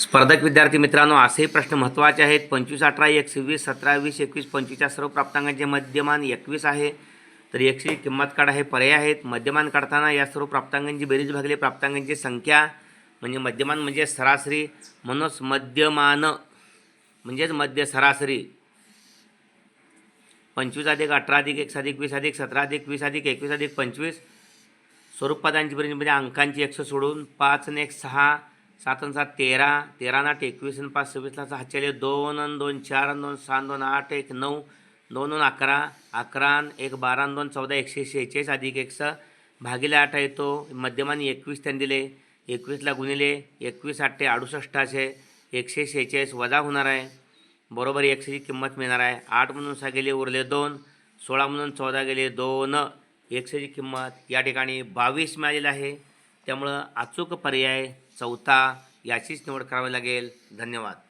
स्पर्धक विद्यार्थी मित्रांनो असेही प्रश्न महत्त्वाचे आहेत. पंचवीस अठरा एकशे वीस सतरा वीस एकवीस पंचवीसच्या सर्व प्राप्तांकांचे मध्यमान एकवीस आहे तर एकशे किंमत काढा हे पर्याय आहेत. मध्यमान काढताना या सर्व प्राप्तांकांची बेरीज भागले प्राप्तांकांची संख्या म्हणजे मध्यमान म्हणजे सरासरी म्हणूनच मध्यमान म्हणजेच मध्य सरासरी. पंचवीस अधिक अठरा अधिक एकशे अधिक वीस अधिक सतरा अधिक वीस अधिक एकवीस अधिक पंचवीस. स्वरूपपदांची बेरीज म्हणजे अंकांची एकशे सोडून पाच आणि एक सहा सात आणि सात तेरा तेरा नाट एकवीस आणि पाच सव्वीसला हातचे दोन आणि दोन चार आणि दोन सहा दोन आठ एक नऊ दोन दोन अकरा अकरा एक बारा दोन चौदा एकशे शेहेचाळीस अधिक एकशे भागिले आठ येतो मध्यमानी एकवीस त्यांनी दिले एकवीसला गुणिले एकवीस आठे अडुसष्ट असे एकशे शेहेचाळीस वजा होणार आहे बरोबर एकशेची किंमत मिळणार आहे आठ म्हणून सहा गेले उरले दोन सोळा म्हणून चौदा गेले दोन एकशेची किंमत या ठिकाणी बावीस मिळालेली आहे त्यामुळं अचूक पर्याय चौथा याचीच निवड करावी लागेल. धन्यवाद.